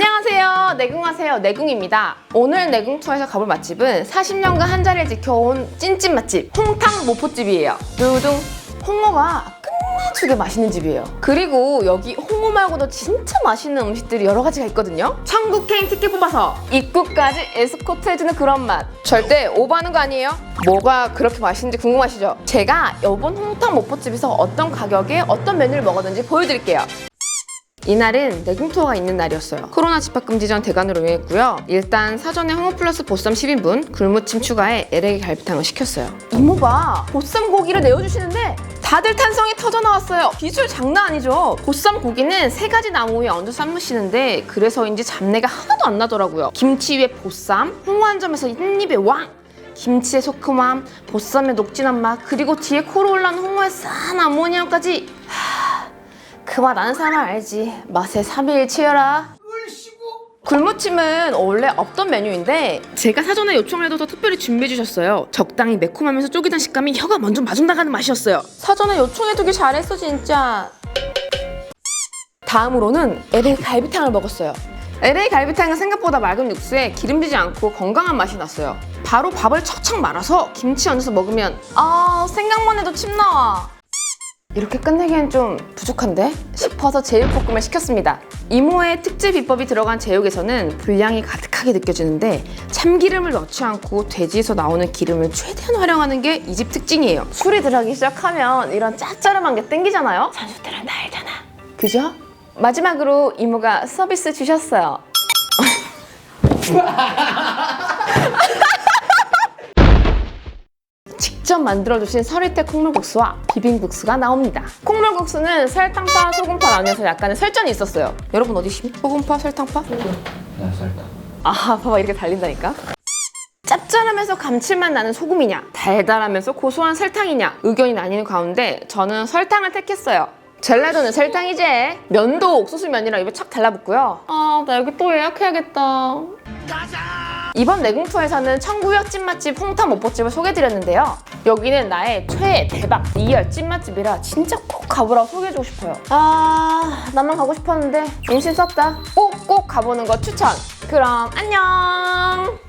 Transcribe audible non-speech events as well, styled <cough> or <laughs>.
안녕하세요. 내궁하세요. 내궁입니다. 오늘 내궁 투어에서 가볼 맛집은 40년간 한 자리를 지켜온 찐찐 맛집 홍탕 모포집이에요. 두둥. 홍어가 끝내주게 맛있는 집이에요. 그리고 여기 홍어 말고도 진짜 맛있는 음식들이 여러 가지가 있거든요. 천국행 티켓 뽑아서 입구까지 에스코트 해주는 그런 맛. 절대 오버하는 거 아니에요? 뭐가 그렇게 맛있는지 궁금하시죠? 제가 이번 홍탕 모포집에서 어떤 가격에 어떤 메뉴를 먹었는지 보여드릴게요. 이날은 내궁 투어가 있는 날이었어요. 코로나 집합금지 전 대관으로 인했고요. 일단 사전에 홍어 플러스 보쌈 10인분, 굴무침 추가에 LA 갈비탕을 시켰어요. 이모가 보쌈 고기를 내어주시는데 다들 탄성이 터져 나왔어요. 비주얼 장난 아니죠? 보쌈 고기는 세 가지 나무 위에 얹어 삶으시는데 그래서인지 잡내가 하나도 안 나더라고요. 김치 위에 보쌈, 홍어 한 점에서 깻잎에 왕! 김치의 소크함, 보쌈의 녹진한 맛, 그리고 뒤에 코로 올라온 홍어의 싼 아모니아까지 그 맛 아는 사람 알지. 맛에 3일 치여라. 굴무침은 원래 없던 메뉴인데 제가 사전에 요청을 해둬서 특별히 준비해 주셨어요. 적당히 매콤하면서 쫄깃한 식감이 혀가 먼저 마중 나가는 맛이었어요. 사전에 요청해두길 잘했어 진짜. 다음으로는 LA 갈비탕을 먹었어요. LA 갈비탕은 생각보다 맑은 육수에 기름지지 않고 건강한 맛이 났어요. 바로 밥을 척척 말아서 김치 얹어서 먹으면 아 생각만 해도 침 나와. 이렇게 끝내기엔 좀 부족한데? 싶어서 제육볶음을 시켰습니다. 이모의 특제 비법이 들어간 제육에서는 분량이 가득하게 느껴지는데 참기름을 넣지 않고 돼지에서 나오는 기름을 최대한 활용하는 게 이 집 특징이에요. 술이 들어가기 시작하면 이런 짭짤한 게 땡기잖아요? 선수들은 다 알잖아. 그죠? 마지막으로 이모가 서비스 주셨어요. <laughs> 직접 만들어주신 서리태 콩물국수와 비빔국수가 나옵니다. 콩물국수는 설탕파, 소금파 나뉘어서 약간의 설전이 있었어요. 여러분 어디시니? 소금파, 설탕파? 그냥 설탕. 아, 봐봐 이렇게 달린다니까. 짭짤하면서 감칠맛 나는 소금이냐, 달달하면서 고소한 설탕이냐 의견이 나뉘는 가운데 저는 설탕을 택했어요. 젤라도는 설탕이지. 면도 옥수수 면이랑 입에 착 달라붙고요. 아, 나 여기 또 예약해야겠다. 이번 내궁투어에서는 청구역 찐맛집 홍타 모포집을 소개해드렸는데요. 여기는 나의 최애 대박 리얼 찐맛집이라 진짜 꼭 가보라고 소개해주고 싶어요. 아, 나만 가고 싶었는데 인신 썼다. 꼭꼭 가보는 거 추천. 그럼 안녕.